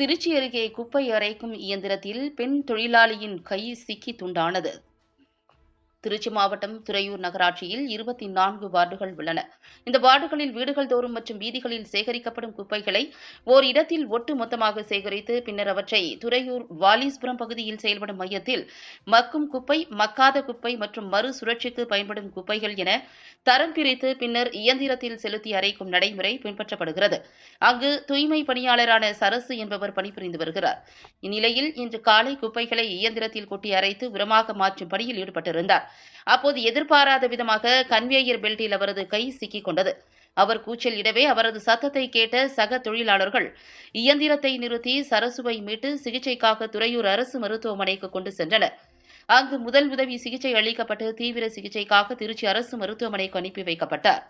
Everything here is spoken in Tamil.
திருச்சி அருகே குப்பை அரைக்கும் இயந்திரத்தில் பெண் தொழிலாளியின் கை சிக்கி துண்டானது. திருச்சி மாவட்டம் துறையூர் நகராட்சியில் இருபத்தி நான்கு வார்டுகள் உள்ளன. இந்த வார்டுகளில் வீடுகள் தோறும் மற்றும் வீதிகளில் சேகரிக்கப்படும் குப்பைகளை ஓர் இடத்தில் ஒட்டு மொத்தமாக சேகரித்து பின்னர் அவற்றை துறையூர் வாலீஸ்புரம் பகுதியில் செயல்படும் மையத்தில் மக்கும் குப்பை மக்காத குப்பை மற்றும் மறு சுழற்சிக்கு பயன்படும் குப்பைகள் என தரம் பிரித்து பின்னர் இயந்திரத்தில் செலுத்தி அரைக்கும் நடைமுறை பின்பற்றப்படுகிறது. அங்கு தூய்மை பணியாளரான சரசு என்பவர் பணிபுரிந்து வருகிறார். இந்நிலையில் இன்று காலை குப்பைகளை இயந்திரத்தில் கொட்டி அரைத்து உரமாக மாற்றும் பணியில் ஈடுபட்டிருந்தார். அப்போது எதிர்பாராத விதமாக கன்வேயர் பெல்ட்டில் அவரது கை சிக்கிக் கொண்டது. அவர் கூச்சல் இடவே அவரது சத்தத்தை கேட்ட சக தொழிலாளர்கள் இயந்திரத்தை நிறுத்தி சரசுவை மீட்டு சிகிச்சைக்காக துறையூர் அரசு மருத்துவமனைக்கு கொண்டு சென்றனர். அங்கு முதல் உதவி சிகிச்சை அளிக்கப்பட்டு தீவிர சிகிச்சைக்காக திருச்சி அரசு மருத்துவமனைக்கு அனுப்பி வைக்கப்பட்டார்.